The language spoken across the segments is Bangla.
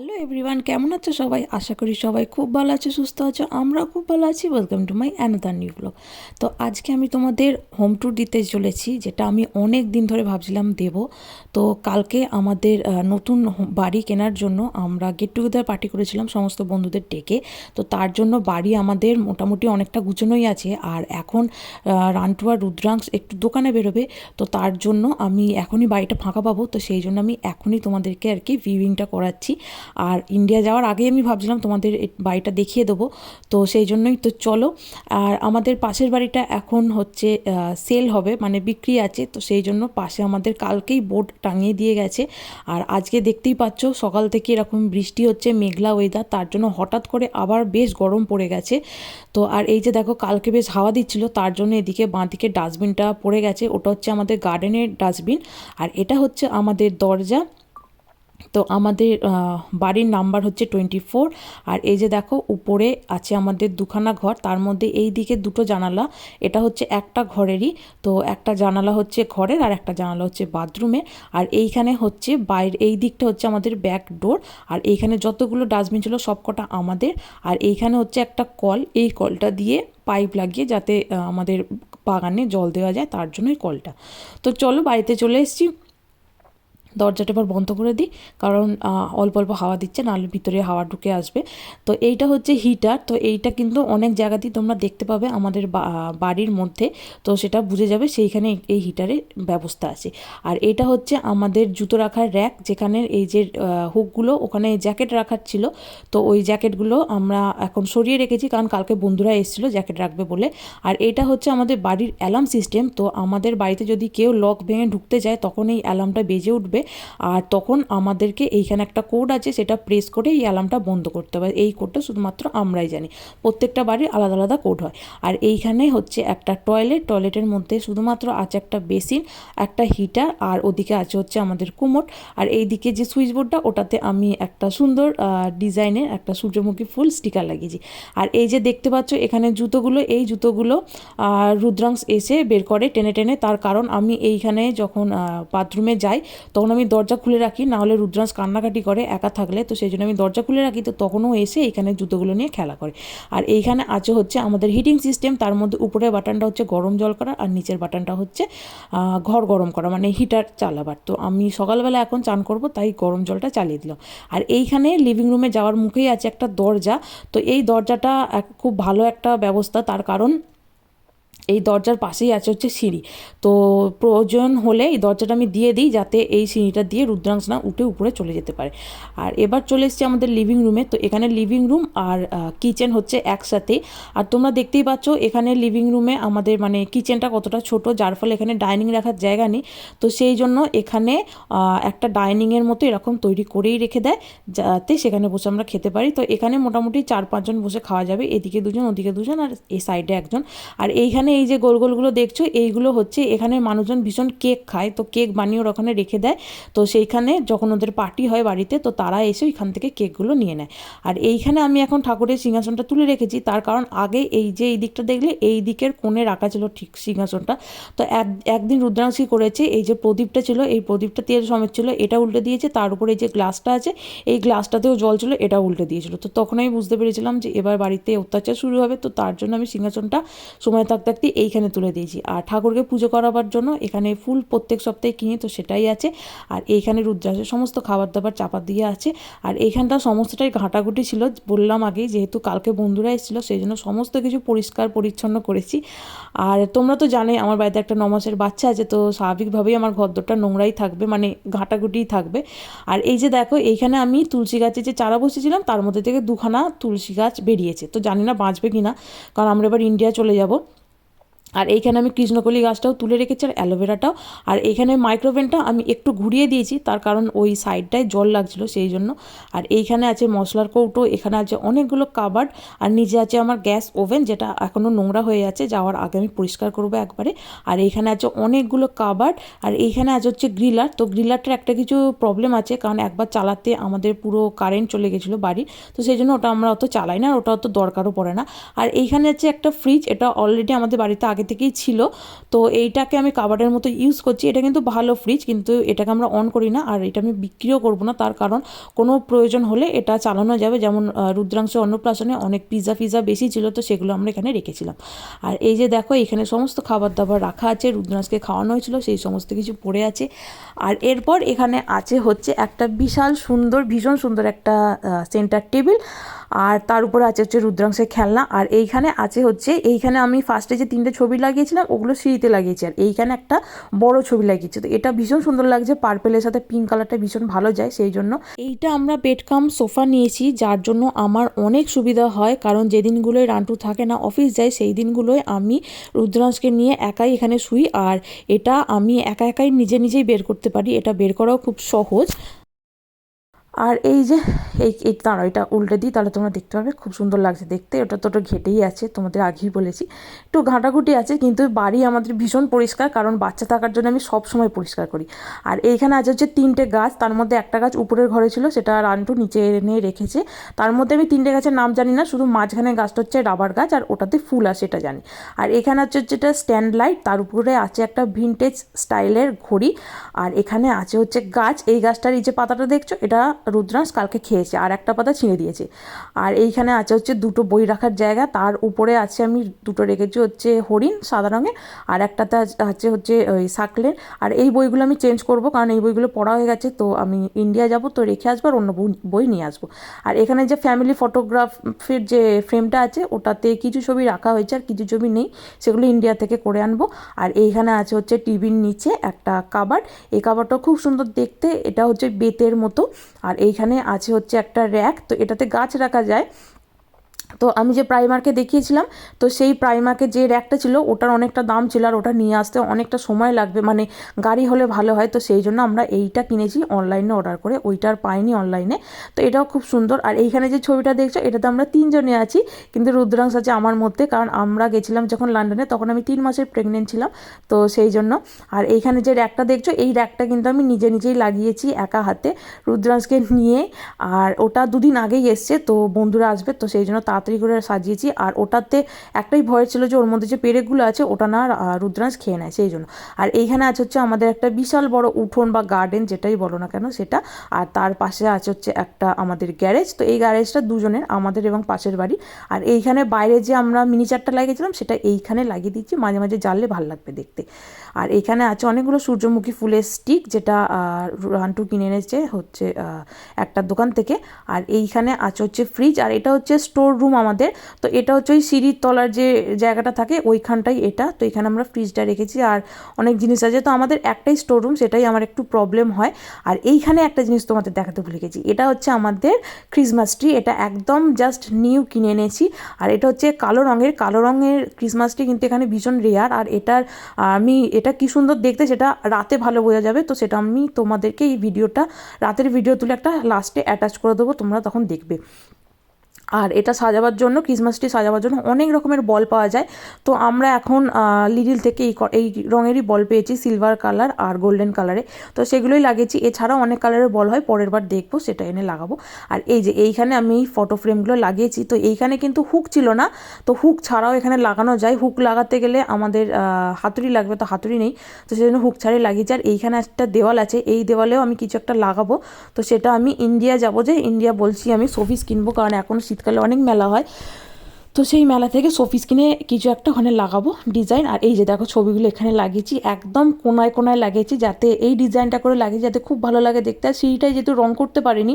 হ্যালো এভরিওয়ান কেমন আছো সবাই? আশা করি সবাই খুব ভালো আছো সুস্থ আছো আমরাও খুব ভালো আছি। Welcome to my another new blog তো আজকে আমি তোমাদের হোম ট্যুর দিতে চলেছি যেটা আমি অনেক দিন ধরে ভাবছিলাম দেব। তো কালকে আমাদের নতুন বাড়ি কেনার জন্য আমরা গেট টুগেদার পার্টি করেছিলাম সমস্ত বন্ধুদের ডেকে। তো তার জন্য বাড়ি আমাদের মোটামুটি অনেকটা গুছানোই আছে। আর এখন আহ, রান্টু আর রুদ্রাংশ একটু দোকানে বেরোবে। তো তার জন্য আমি এখনই বাড়িটা ফাঁকা পাবো। তো সেই জন্য আমি এখনই তোমাদেরকে আর কি ভিউইংটা করাচ্ছি। আর ইন্ডিয়া যাওয়ার আগেই আমি ভাবছিলাম তোমাদের বাড়িটা দেখিয়ে দেবো। তো সেই জন্যই তো চলো। আর আমাদের পাশের বাড়িটা এখন হচ্ছে সেল হবে মানে বিক্রি আছে। তো সেই জন্য পাশে আমাদের কালকেই বোর্ড টাঙিয়ে দিয়ে গেছে। আর আজকে দেখতেই পাচ্ছ, সকাল থেকে এরকম বৃষ্টি হচ্ছে, মেঘলা ওয়েদার তার জন্য হঠাৎ করে আবার বেশ গরম পড়ে গেছে। তো আর এই যে দেখো, কালকে বেশ হাওয়া দিচ্ছিল, তার জন্য এদিকে বাঁ দিকে ডাস্টবিনটা পড়ে গেছে। ওটা হচ্ছে আমাদের গার্ডেনের ডাস্টবিন আর এটা হচ্ছে আমাদের দরজা। তো আমাদের বাড়ির নাম্বার হচ্ছে টোয়েন্টি ফোর। আর এই যে দেখো, উপরে আছে আমাদের দুখানা ঘর, তার মধ্যে এই দিকে দুটো জানালা, এটা হচ্ছে একটা ঘরেরই। তো একটা জানালা হচ্ছে ঘরের আর একটা জানালা হচ্ছে বাথরুমের আর এইখানে হচ্ছে বাইরে, এই দিকটা হচ্ছে আমাদের ব্যাক ডোর আর এইখানে যতগুলো ডাস্টবিন ছিল সবকটা আমাদের। আর এইখানে হচ্ছে একটা কল, এই কলটা দিয়ে পাইপ লাগিয়ে যাতে আমাদের বাগানে জল দেওয়া যায়, তার জন্যই কলটা। তো চলো বাড়িতে চলে এসেছি। দরজাটা এবার বন্ধ করে দিই, কারণ অল্প অল্প হাওয়া দিচ্ছে, নাহলে ভিতরে হাওয়া ঢুকে আসবে। তো এইটা হচ্ছে হিটার তো এইটা কিন্তু অনেক জায়গাতেই তোমরা দেখতে পাবে আমাদের বাড়ির মধ্যে। তো সেটা বুঝে যাবে সেইখানে এই- এই হিটারের ব্যবস্থা আছে। আর এটা হচ্ছে আমাদের জুতো রাখার র্যাক যেখানে এই যে হুকগুলো ওখানে জ্যাকেট রাখার ছিল। তো ওই জ্যাকেটগুলো আমরা এখন সরিয়ে রেখেছি, কারণ কালকে বন্ধুরা এসেছিল জ্যাকেট রাখবে বলে। আর এটা হচ্ছে আমাদের বাড়ির অ্যালার্ম সিস্টেম তো আমাদের বাড়িতে যদি কেউ লক ভেঙে ঢুকতে যায় তখন এই অ্যালার্মটা বেজে উঠবে। আর তখন আমাদেরকে এইখানে একটা কোড আছে, সেটা প্রেস করে এই অ্যালার্মটা বন্ধ করতে হবে। এই কোডটা শুধুমাত্র আমরাই জানি। প্রত্যেকটা বাড়ির আলাদা আলাদা কোড হয়। আর এইখানে হচ্ছে একটা টয়লেট টয়লেটের মধ্যে শুধুমাত্র আছে একটা বেসিন একটা হিটার আর ওদিকে আছে হচ্ছে আমাদের কুমোট আর এইদিকে যে সুইচ বোর্ডটা ওটাতে আমি একটা সুন্দর ডিজাইনের একটা সূর্যমুখী ফুল স্টিকার লাগিয়েছি। আর এই যে দেখতে পাচ্ছ, এখানে জুতোগুলো, এই জুতোগুলো রুদ্রাংশ এসে বের করে টেনে টেনে। তার কারণ আমি এইখানে যখন বাথরুমে যাই, তখন আমি দরজা খুলে রাখি, না হলে রুদ্রাংশ কান্নাকাটি করে একা থাকলে। তো সেই জন্য আমি দরজা খুলে রাখি, তো তখনও এসে এইখানে জুতোগুলো নিয়ে খেলা করে। আর এইখানে আছে হচ্ছে আমাদের হিটিং সিস্টেম তার মধ্যে উপরের বাটনটা হচ্ছে গরম জল করা আর নিচের বাটনটা হচ্ছে ঘর গরম করা মানে হিটার চালাবার। তো আমি সকালবেলা এখন চান করব, তাই গরম জলটা চালিয়ে দিলাম আর এইখানে লিভিং রুমে যাওয়ার মুখেই আছে একটা দরজা, তো এই দরজাটা খুব ভালো একটা ব্যবস্থা, তার কারণ এই দরজার পাশেই আছে হচ্ছে সিঁড়ি। তো প্রয়োজন হলে এই দরজাটা আমি দিয়ে দিই যাতে এই সিঁড়িটা দিয়ে রুদ্রাংশ না উঠে উপরে চলে যেতে পারে। আর এবার চলে এসেছি আমাদের লিভিং রুমে তো এখানে লিভিং রুম আর কিচেন হচ্ছে একসাথে। আর তোমরা দেখতেই পাচ্ছ এখানে লিভিং রুমে আমাদের মানে কিচেনটা কতটা ছোট, যার ফলে এখানে ডাইনিং রাখার জায়গা নেই। তো সেই জন্য এখানে একটা ডাইনিংয়ের মতো এরকম তৈরি করেই রেখে দেয়, যাতে সেখানে বসে আমরা খেতে পারি। তো এখানে মোটামুটি চার পাঁচজন বসে খাওয়া যাবে। এদিকে দুজন, ওদিকে দুজন আর এই সাইডে একজন। আর এইখানে এই যে গোল গোলগুলো দেখছ, এইগুলো হচ্ছে এখানে মানুষজন ভীষণ কেক খায়। তো কেক বানিয়ে ওরা ওখানে রেখে দেয়। তো সেইখানে যখন ওদের পার্টি হয় বাড়িতে, তো তারা এসে ওইখান থেকে কেকগুলো নিয়ে নেয়। আর এইখানে আমি এখন ঠাকুরের সিংহাসনটা তুলে রেখেছি। তার কারণ আগে এই যে এই দিকটা দেখলে, এই দিকের কোণে রাখা ছিল ঠিক সিংহাসনটা। তো এক, একদিন রুদ্রাংশী করেছে, এই যে প্রদীপটা ছিল, এই প্রদীপটা তেল সমেত ছিল, এটা উল্টে দিয়েছে। তার উপরে যে গ্লাসটা আছে, এই গ্লাসটাতেও জল ছিল, এটা উল্টে দিয়েছিল। তো তখন আমি বুঝতে পেরেছিলাম যে এবার বাড়িতে অত্যাচার শুরু হবে। তো তার জন্য আমি সিংহাসনটা সময় থাকতে থাকতে এইখানে তুলে দিয়েছি। আর ঠাকুরকে পুজো করাবার জন্য এখানে ফুল প্রত্যেক সপ্তাহে কিনি, তো সেটাই আছে। আর এইখানে রুদ্রাংশের সমস্ত খাবার দাবার চাপা দিয়ে আছে। আর এইখানটা সমস্তটাই ঘাঁটাঘুটি ছিল, বললাম আগেই যেহেতু কালকে বন্ধুরা এসেছিল সেই জন্য সমস্ত কিছু পরিষ্কার পরিচ্ছন্ন করেছি। আর তোমরা তো জানোই, আমার বাড়িতে একটা নমাসের বাচ্চা আছে, তো স্বাভাবিকভাবেই আমার ঘরদোরটা নোংরাই থাকবে মানে ঘাঁটাঘুটিই থাকবে। আর এই যে দেখো, এইখানে আমি তুলসী গাছে যে চারা বসেছিলাম, তার মধ্যে থেকে দুখানা তুলসী গাছ বেরিয়েছে। তো জানি না বাঁচবে কি না কারণ আমরা এবার ইন্ডিয়া চলে যাব। আর এইখানে আমি কৃষ্ণকলি গাছটাও তুলে রেখেছি আর অ্যালোভেরাটাও। আর এইখানে মাইক্রোওভেনটা আমি একটু ঘুরিয়ে দিয়েছি, তার কারণ ওই সাইডটায় জল লাগছিল সেই জন্য। আর এইখানে আছে মশলার কৌটো, এখানে আছে অনেকগুলো কাবার্ড, আর নিচে আছে আমার গ্যাস ওভেন যেটা এখনও নোংরা হয়ে আছে, যাওয়ার আগে আমি পরিষ্কার করব একবারে। আর এইখানে আছে অনেকগুলো কাবার্ড, আর এইখানে আছে হচ্ছে গ্রিলার। তো গ্রিলারটার একটা কিছু প্রবলেম আছে, কারণ একবার চালাতে আমাদের পুরো কারেন্ট চলে গেছিল বাড়ি, তো সেই জন্য ওটা আমরা অত চালাই না, আর ওটা অত দরকারও পড়ে না। আর এইখানে আছে একটা ফ্রিজ, এটা অলরেডি আমাদের বাড়িতে আগে আগে থেকেই ছিল। তো এইটাকে আমি কাবারের মতো ইউজ করছি। এটা কিন্তু ভালো ফ্রিজ কিন্তু এটাকে আমরা অন করি না। আর এটা আমি বিক্রিও করব না। তার কারণ কোনো প্রয়োজন হলে এটা চালানো যাবে। যেমন রুদ্রাংশ অন্নপ্রাশনে অনেক পিৎজা ফিজা বেশি ছিল, তো সেগুলো আমরা এখানে রেখেছিলাম। আর এই যে দেখো, এখানে সমস্ত খাবার দাবার রাখা আছে। রুদ্রাংশকে খাওয়ানো হয়েছিল, সেই সমস্ত কিছু পড়ে আছে। আর এরপর এখানে আছে হচ্ছে একটা বিশাল সুন্দর, ভীষণ সুন্দর একটা সেন্টার টেবিল আর তার উপরে আছে হচ্ছে রুদ্রাংশের খেলনা, আর এইখানে আছে হচ্ছে, এইখানে আমি ফার্স্টে যে তিনটে ছবি লাগিয়েছিলাম, ওগুলো সিঁড়িতে লাগিয়েছি, আর এইখানে একটা বড় ছবি লাগিয়েছি। তো এটা ভীষণ সুন্দর লাগছে পার্পেলের সাথে পিঙ্ক কালারটা ভীষণ ভালো যায়, সেই জন্য। এইটা আমরা বেড কাম সোফা নিয়েছি, যার জন্য আমার অনেক সুবিধা হয়, কারণ যে দিনগুলোয় রান্টু থাকে না অফিস যায়, সেই দিনগুলোয় আমি রুদ্রাংশকে নিয়ে একাই এখানে শুই, আর এটা আমি একা একাই নিজে নিজেই বের করতে পারি, এটা বের করাও খুব সহজ। আর এই যে, এই এই, দাঁড়াও, এটা উল্টে দিই, তাহলে তোমরা দেখতে পাবে, খুব সুন্দর লাগছে দেখতে, ওটা তো ওটা ঘেটেই আছে, তোমাদের আগেই বলেছি। একটু ঘাঁটাঘুটি আছে, কিন্তু বাড়ি আমাদের ভীষণ পরিষ্কার, কারণ বাচ্চা থাকার জন্য আমি সব সময় পরিষ্কার করি। আর এইখানে আছে হচ্ছে তিনটে গাছ, তার মধ্যে একটা গাছ উপরের ঘরে ছিল, সেটা রান্টু নিচে এনে রেখেছে। তার মধ্যে আমি তিনটে গাছের নাম জানি না, শুধু মাঝখানে গাছটা হচ্ছে রাবার গাছ, আর ওটাতে ফুল আসে এটা জানি। আর এখানে হচ্ছে যেটা স্ট্যান্ড লাইট, তার উপরে আছে একটা ভিনটেজ স্টাইলের ঘড়ি, আর এখানে আছে হচ্ছে গাছ, এই গাছটার এই যে পাতাটা দেখছ, এটা রুদ্রাংশ কালকে খেয়েছে, আর একটা পাতা ছিঁড়ে দিয়েছে। আর এইখানে আছে হচ্ছে দুটো বই রাখার জায়গা, তার উপরে আছে আমি দুটো রেখেছি হচ্ছে হরিণ, সাদা রঙের, আর একটাতে আছে হচ্ছে ওই সাকলের আর এই বইগুলো আমি চেঞ্জ করব, কারণ এই বইগুলো পড়া হয়ে গেছে, তো আমি ইন্ডিয়া যাব, তো রেখে আসব আর অন্য বই- নিয়ে আসব। আর এখানে যে ফ্যামিলি ফটোগ্রাফির যে ফ্রেমটা আছে, ওটাতে কিছু ছবি রাখা হয়েছে, আর কিছু ছবি নেই, সেগুলো ইন্ডিয়া থেকে করে আনব। আর এইখানে আছে হচ্ছে টিভির নিচে একটা কাবার এই কাবারটা খুব সুন্দর দেখতে, এটা হচ্ছে বেতের মতো। আর এইখানে আছে হচ্ছে একটা র্যাক তো এটাতে গাছ রাখা যায়। তো আমি যে প্রাইমারকে দেখিয়েছিলাম, তো সেই প্রাইমারকে যে র্যাকটা ছিল ওটার অনেকটা দাম ছিল আর ওটা নিয়ে আসতে অনেকটা সময় লাগবে। মানে গাড়ি হলে ভালো হয়, তো সেই জন্য আমরা এইটা কিনেছি অনলাইনে অর্ডার করে ওইটার পাইনি অনলাইনে। তো এটাও খুব সুন্দর। আর এইখানে যে ছবিটা দেখছ, এটাতে আমরা তিনজনে আছি, কিন্তু রুদ্রাংশ আছে আমার মধ্যে, কারণ আমরা গেছিলাম যখন লন্ডনে, তখন আমি তিন মাসের প্রেগনেন্ট ছিলাম, তো সেই জন্য। আর এইখানে যে র্যাকটা দেখছ, এই র্যাকটা কিন্তু আমি নিজে নিজেই লাগিয়েছি একা হাতে, রুদ্রাংশকে নিয়ে। আর ওটা দুদিন আগেই এসছে, তো বন্ধুরা আসবে, তো সেই জন্য তাড়াতাড়ি করে সাজিয়েছি। আর ওটাতে একটাই ভয় ছিল যে ওর মধ্যে যে পেরেকগুলো আছে, ওটা না রুদ্রাংশ খেয়ে নেয় সেই জন্য। আর এইখানে আছে হচ্ছে আমাদের একটা বিশাল বড় উঠোন বা গার্ডেন যেটাই বলো না কেন সেটা। আর তার পাশে আছে হচ্ছে একটা আমাদের গ্যারেজ তো এই গ্যারেজটা দুজনের, আমাদের এবং পাশের বাড়ি। আর এইখানে বাইরে যে আমরা মিনিচারটা লাগিয়েছিলাম, সেটা এইখানে লাগিয়ে দিচ্ছি। মাঝে মাঝে জ্বাললে ভালো লাগবে দেখতে। আর এখানে আছে অনেকগুলো সূর্যমুখী ফুলের স্টিক, যেটা রান্টু কিনে এনেছে, হচ্ছে একটা দোকান থেকে। আর এইখানে আছে হচ্ছে ফ্রিজ আর এটা হচ্ছে স্টোর রুম আমাদের। তো এটা হচ্ছে ওই সিঁড়ির তলার যে জায়গাটা থাকে, ওইখানটাই এটা। তো এখানে আমরা ফ্রিজটা রেখেছি। আর অনেক জিনিস আছে। তো আমাদের একটাই স্টোর রুম সেটাই আমার একটু প্রবলেম হয়। আর এইখানে একটা জিনিস তোমাদের দেখাতে ভুলে গেছি। এটা হচ্ছে আমাদের ক্রিসমাস ট্রি এটা একদম জাস্ট নিউ কিনে এনেছি। আর এটা হচ্ছে কালো রঙের। কালো রঙের ক্রিসমাস ট্রি কিন্তু এখানে ভীষণ রেয়ার আর এটার, আমি এটা কি সুন্দর দেখতে সেটা রাতে ভালো বোঝা যাবে। তো সেটা আমি তোমাদেরকে এই ভিডিওটা, রাতের ভিডিও তুলে একটা লাস্টে অ্যাটাচ করে দেবো, তোমরা তখন দেখবে। আর এটা সাজাবার জন্য ক্রিসমাস ট্রি সাজাবার জন্য অনেক রকমের বল পাওয়া যায়। তো আমরা এখন লিডিল থেকে এই এই রঙেরই বল পেয়েছি সিলভার কালার আর গোল্ডেন কালারে তো সেগুলোই লাগিয়েছি। এছাড়াও অনেক কালারের বল হয়, পরের বার দেখব, সেটা এনে লাগাবো। আর এই যে এইখানে আমি এই ফটো ফ্রেমগুলো লাগিয়েছি, তো এইখানে কিন্তু হুক ছিল না। তো হুক ছাড়াও এখানে লাগানো যায়। হুক লাগাতে গেলে আমাদের হাতুড়ি লাগবে, তো হাতুড়ি নেই। তো সেই জন্য হুক ছাড়াই লাগিয়েছি। আর এইখানে একটা দেওয়াল আছে, এই দেওয়ালেও আমি কিছু একটা লাগাবো। তো সেটা আমি ইন্ডিয়া যাব যে ইন্ডিয়া বলছি আমি শোপিস কিনবো, কারণ এখন শীতকালে অনেক মেলা হয় তো সেই মেলা থেকে শোপিস কিনে কিছু একটা ওখানে লাগাবো ডিজাইন আর এই যে দেখো ছবিগুলো এখানে লাগিয়েছি, একদম কোনায় কোনায় লাগিয়েছি যাতে এই ডিজাইনটা করে লাগিয়েছি যাতে খুব ভালো লাগে দেখতে। আর সিঁড়িটাই যেহেতু রং করতে পারিনি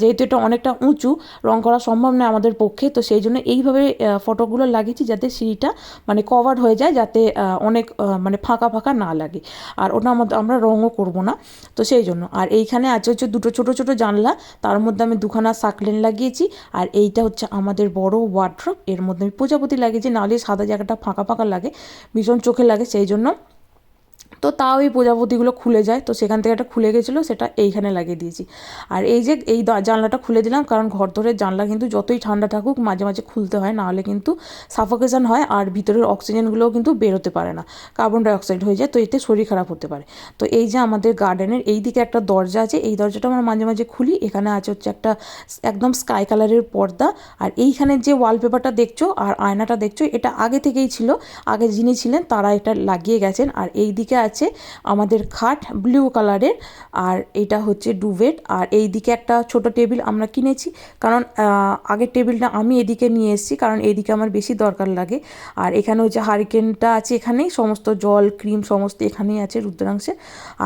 যেহেতু এটা অনেকটা উঁচু, রং করা সম্ভব নয় আমাদের পক্ষে, তো সেই জন্য এইভাবে ফটোগুলো লাগিয়েছি যাতে সিঁড়িটা মানে কভার হয়ে যায়, যাতে অনেক মানে ফাঁকা ফাঁকা না লাগে। আর ওটা আমাদের, আমরা রঙও করব না, তো সেই জন্য। আর এইখানে আছে হচ্ছে দুটো ছোট ছোট জানলা, তার মধ্যে আমি দুখানা সাকলেন লাগিয়েছি। আর এইটা হচ্ছে আমাদের বড় ওয়ার্ড্রপ এর মধ্যে আমি প্রজাপতি লাগিয়েছি নাহলে সাদা জায়গাটা ফাঁকা ফাঁকা লাগে, ভীষণ চোখে লাগে, সেই জন্য তো তাও এই প্রজাপতিগুলো খুলে যায়। তো সেখান থেকে একটা খুলে গেছিল, সেটা এইখানে লাগিয়ে দিয়েছি। আর এই যে এই জানলাটা খুলে দিলাম, কারণ ঘর ধরে জানলা কিন্তু যতই ঠান্ডা থাকুক, মাঝে মাঝে খুলতে হয়, নাহলে কিন্তু সাফোকেশন হয় আর ভিতরের অক্সিজেনগুলোও কিন্তু বেরোতে পারে না। কার্বন ডাইঅক্সাইড হয়ে যায়, তো এতে শরীর খারাপ হতে পারে। তো এই যে আমাদের গার্ডেনের এই দিকে একটা দরজা আছে, এই দরজাটা আমরা মাঝে মাঝে খুলি, এখানে আছে হচ্ছে একটা একদম স্কাই কালারের পর্দা। আর এইখানে যে ওয়ালপেপারটা দেখছ আর আয়নাটা দেখছ, এটা আগে থেকেই ছিল, আগে যিনি ছিলেন তারা এটা লাগিয়ে গেছেন। আর এই দিকে আছে আমাদের খাট ব্লু কালারের আর এটা হচ্ছে ডুভেট আর এই দিকে একটা ছোট টেবিল আমরা কিনেছি। কারণ আগের টেবিলটা আমি এদিকে নিয়ে এসেছি, কারণ এদিকে আমার বেশি দরকার লাগে। আর এখানে হচ্ছে হারিকেনটা আছে এখানেই, সমস্ত জল ক্রিম সমস্ত এখানেই আছে রুদ্রাংশে।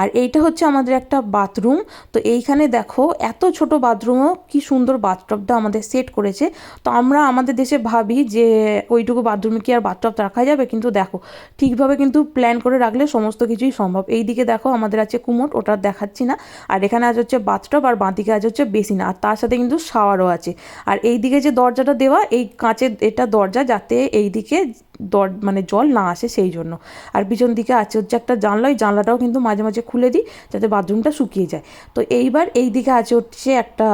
আর এইটা হচ্ছে আমাদের একটা বাথরুম তো এইখানে দেখো, এত ছোট বাথরুমও কি সুন্দর বাথটবটা আমাদের সেট করেছে। তো আমরা আমাদের দেশে ভাবি যে, ওইটুকু বাথরুমে কি আর বাথটব রাখা যাবে? কিন্তু দেখো, ঠিকভাবে কিন্তু প্ল্যান করে রাখলে সমস্ত কিছুই সম্ভব। এই দিকে দেখো আমাদের আছে কুমোট, ওটা দেখাচ্ছি না। আর এখানে আজ হচ্ছে বাথটব আর বাঁদিকে আজ হচ্ছে বেসিন। আর তার সাথে কিন্তু শাওয়ারও আছে। আর এই দিকে যে দরজাটা দেওয়া, এই কাঁচের এটা দরজা যাতে এই দিকে দর মানে জল না আসে সেই জন্য। আর পিছন দিকে আছে হচ্ছে একটা জানলা, ওই জানলাটাও কিন্তু মাঝে মাঝে খুলে দিই যাতে বাথরুমটা শুকিয়ে যায়। তো এইবার এই দিকে আছে হচ্ছে একটা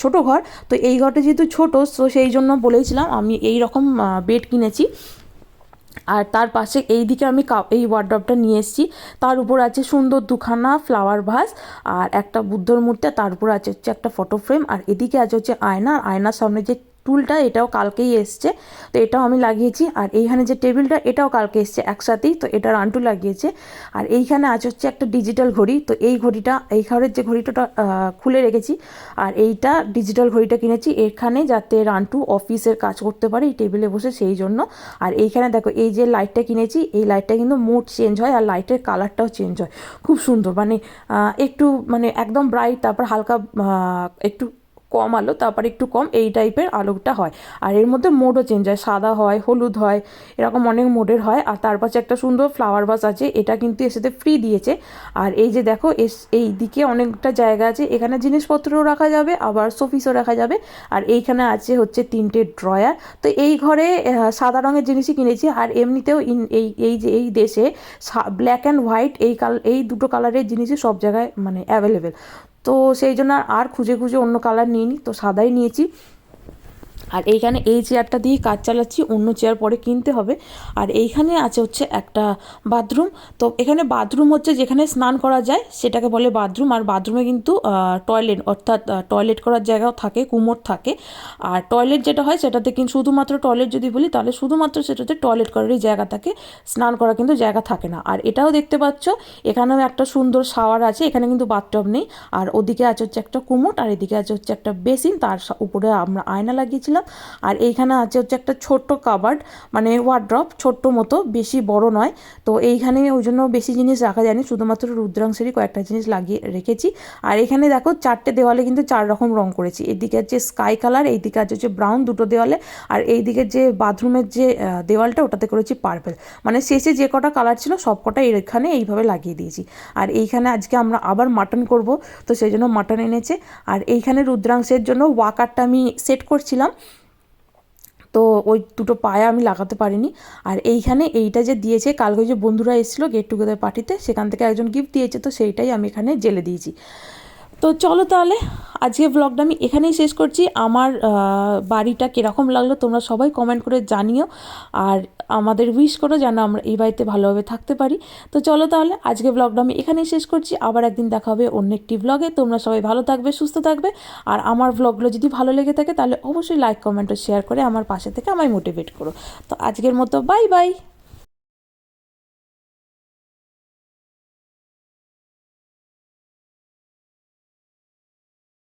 ছোট ঘর। তো এই ঘরটা যেহেতু ছোট, তো সেই জন্য বলেছিলাম আমি এই রকম বেড কিনেছি। আর তার পাশে এই দিকে আমি এই ওয়ার্ড্রপটা নিয়ে এসেছি। তার উপর আছে সুন্দর দুখানা ফ্লাওয়ার ভাস আর একটা বুদ্ধর মূর্তি তার উপর আছে হচ্ছে একটা ফটো ফ্রেম আর এদিকে আছে হচ্ছে আয়না। আর আয়নার সামনে যে টুলটা এটাও কালকেই এসছে। তো এটাও আমি লাগিয়েছি। আর এইখানে যে টেবিলটা, এটাও কালকে এসছে একসাথেই। তো এটা রান্টু লাগিয়েছে। আর এইখানে আজ হচ্ছে একটা ডিজিটাল ঘড়ি। তো এই ঘড়িটা, এই ঘরের যে ঘড়িটা খুলে রেখেছি। আর এইটা ডিজিটাল ঘড়িটা কিনেছি। এখানে যাতে রান্টু অফিসের কাজ করতে পারে, এই টেবিলে বসে সেই জন্য। আর এইখানে দেখো, এই যে লাইটটা কিনেছি, এই লাইটটা কিন্তু মোড চেঞ্জ হয়। আর লাইটের কালারটাও চেঞ্জ হয়। খুব সুন্দর। মানে একটু মানে একদম ব্রাইট, তারপর হালকা একটু কম আলো, তারপর একটু কম, এই টাইপের আলোটা হয়। আর এর মধ্যে মোডও চেঞ্জ হয়, সাদা হয়, হলুদ হয়, এরকম অনেক মোডের হয়। আর তার পাশে একটা সুন্দর ফ্লাওয়ার বাস আছে, এটা কিন্তু এর সাথে ফ্রি দিয়েছে। আর এই যে দেখো, এস, এই দিকে অনেকটা জায়গা আছে, এখানে জিনিসপত্রও রাখা যাবে, আবার শোপিসও রাখা যাবে। আর এইখানে আছে হচ্ছে তিনটে ড্রয়ার তো এই ঘরে সাদা রঙের জিনিসই কিনেছি, আর এমনিতেও ইন, এই এই যে, এই দেশে ব্ল্যাক অ্যান্ড হোয়াইট এই কাল, এই দুটো কালারের জিনিসই সব জায়গায় মানে অ্যাভেলেবেল তো সেই জন্য আর খুঁজে খুঁজে অন্য কালার নিইনি তো সাদাই নিয়েছি। আর এইখানে এই চেয়ারটা দিয়ে কাজ চালাচ্ছি, অন্য চেয়ার পরে কিনতে হবে। আর এইখানে আছে হচ্ছে একটা বাথরুম। তো এখানে বাথরুম হচ্ছে যেখানে স্নান করা যায়, সেটাকে বলে বাথরুম। আর বাথরুমে কিন্তু টয়লেট, অর্থাৎ টয়লেট করার জায়গাও থাকে, কুমোর থাকে। আর টয়লেট যেটা হয়, সেটাতে কিন্তু শুধুমাত্র টয়লেট যদি বলি, তাহলে শুধুমাত্র সেটাতে টয়লেট করারই জায়গা থাকে। স্নান করার কিন্তু জায়গা থাকে না। আর এটাও দেখতে পাচ্ছ, এখানেও একটা সুন্দর শাওয়ার আছে, এখানে কিন্তু বাথটব নেই। আর ওদিকে আছে হচ্ছে একটা কুমোট আর এদিকে আছে হচ্ছে একটা বেসিন, তার উপরে আমরা আয়না লাগিয়েছিলাম আর এইখানে আছে হচ্ছে একটা ছোট্ট কাবার্ড মানে ওয়ার্ড্রপ, ছোট্ট মতো, বেশি বড় নয়। তো এইখানে ওই জন্য বেশি জিনিস রাখা যায়নি, শুধুমাত্র রুদ্রাংশেরই কয়েকটা জিনিস লাগিয়ে রেখেছি। আর এখানে দেখো চারটে দেওয়ালে কিন্তু চার রকম রং করেছি। এদিকে আছে স্কাই কালার, এইদিকে আছে হচ্ছে ব্রাউন দুটো দেওয়ালে, আর এইদিকে যে বাথরুমের যে দেওয়ালটা ওটাতে করেছি পার্পেল। মানে শেষে যে কটা কালার ছিল সব কটা এখানে এইভাবে লাগিয়ে দিয়েছি। আর এইখানে আজকে আমরা আবার মাটন করব, তো সেই জন্য মাটন এনেছে। আর এইখানে রুদ্রাংশের জন্য ওয়াকারটা আমি সেট করছিলাম তো ওই দুটো পায়ে আমি লাগাতে পারিনি। আর এইখানে এইটা যে দিয়েছে, কালকে যে বন্ধুরা এসেছিল গেট টুগেদার পার্টিতে সেখান থেকে একজন গিফট দিয়েছে, তো সেইটাই আমি এখানে জেলে দিয়েছি। তো চলো তাহলে আজকে ব্লগটা আমি এখানেই শেষ করছি। আমার বাড়িটা কীরকম লাগল তোমরা সবাই কমেন্ট করে জানিও। আর আমাদের উইশ করো যেন আমরা এই বাড়িতে ভালোভাবে থাকতে পারি। তো চলো তাহলে আজকে ব্লগটা আমি এখানেই শেষ করছি। আবার একদিন দেখা হবে অন্য একটি ব্লগে তোমরা সবাই ভালো থাকবে, সুস্থ থাকবে। আর আমার ব্লগগুলো যদি ভালো লেগে থাকে তাহলে অবশ্যই লাইক কমেন্ট ও শেয়ার করে আমার পাশে থেকে আমায় মোটিভেট করো। তো আজকের মতো বাই বাই